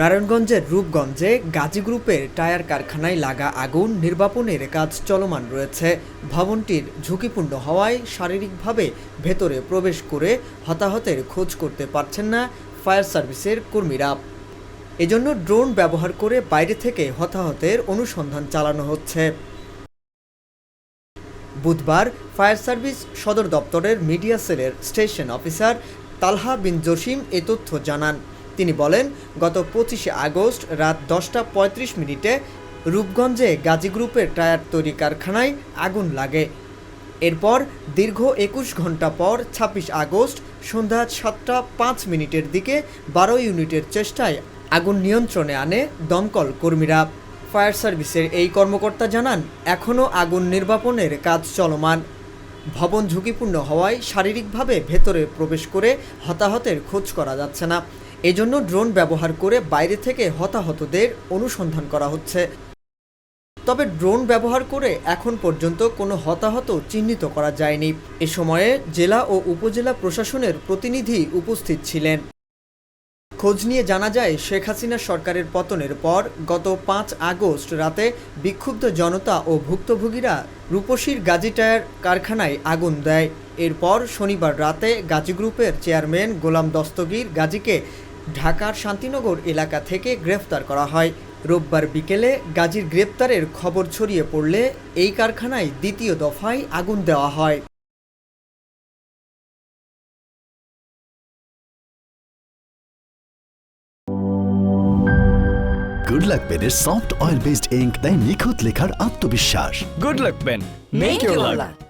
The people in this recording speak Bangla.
নারায়ণগঞ্জের রূপগঞ্জে গাজী গ্রুপের টায়ার কারখানায় লাগা আগুন নির্বাপনের কাজ চলমান রয়েছে। ভবনটির ঝুঁকিপূর্ণ হওয়ায় শারীরিকভাবে ভেতরে প্রবেশ করে হতাহতের খোঁজ করতে পারছেন না ফায়ার সার্ভিসের কর্মীরা। এজন্য ড্রোন ব্যবহার করে বাইরে থেকে হতাহতের অনুসন্ধান চালানো হচ্ছে। বুধবার ফায়ার সার্ভিস সদর দপ্তরের মিডিয়া সেলের স্টেশন অফিসার তালহা বিন জসিম এ তথ্য জানান। তিনি বলেন, গত পঁচিশে আগস্ট রাত দশটা পঁয়ত্রিশ মিনিটে রূপগঞ্জে গাজী গ্রুপের টায়ার তৈরি কারখানায় আগুন লাগে। এরপর দীর্ঘ একুশ ঘণ্টা পর ছাব্বিশ আগস্ট সন্ধ্যা সাতটা পাঁচ মিনিটের দিকে বারো ইউনিটের চেষ্টায় আগুন নিয়ন্ত্রণে আনে দমকল কর্মীরা। ফায়ার সার্ভিসের এই কর্মকর্তা জানান, এখনও আগুন নির্বাপনের কাজ চলমান। ভবন ঝুঁকিপূর্ণ হওয়ায় শারীরিকভাবে ভেতরে প্রবেশ করে হতাহতের খোঁজ করা যাচ্ছে না। এজন্য ড্রোন ব্যবহার করে বাইরে থেকে হতাহতদের অনুসন্ধান করা হচ্ছে। তবে ড্রোন ব্যবহার করে এখন পর্যন্ত কোনো হতাহত চিহ্নিত করা যায়নি। এ সময়ে জেলা ও উপজেলা প্রশাসনের প্রতিনিধি উপস্থিত ছিলেন। খোঁজ নিয়ে জানা যায়, শেখ হাসিনা সরকারের পতনের পর গত পাঁচ আগস্ট রাতে বিক্ষুব্ধ জনতা ও ভুক্তভোগীরা রূপসীর গাজী টায়ার কারখানায় আগুন দেয়। এরপর শনিবার রাতে গাজী গ্রুপের চেয়ারম্যান গোলাম দস্তগীর গাজীকে ঢাকার শান্তিনগর এলাকা থেকে গ্রেফতার করা হয়। রোববার বিকেলে গাজীর গ্রেপ্তারের খবর ছড়িয়ে পড়লে এই কারখানায় দ্বিতীয় দফায় আগুন দেওয়া হয়। গুড লাক পেনের সফট অয়েল বেসড ইঙ্ক দেয় নিখুঁত লেখার আত্মবিশ্বাস good luck pen make your luck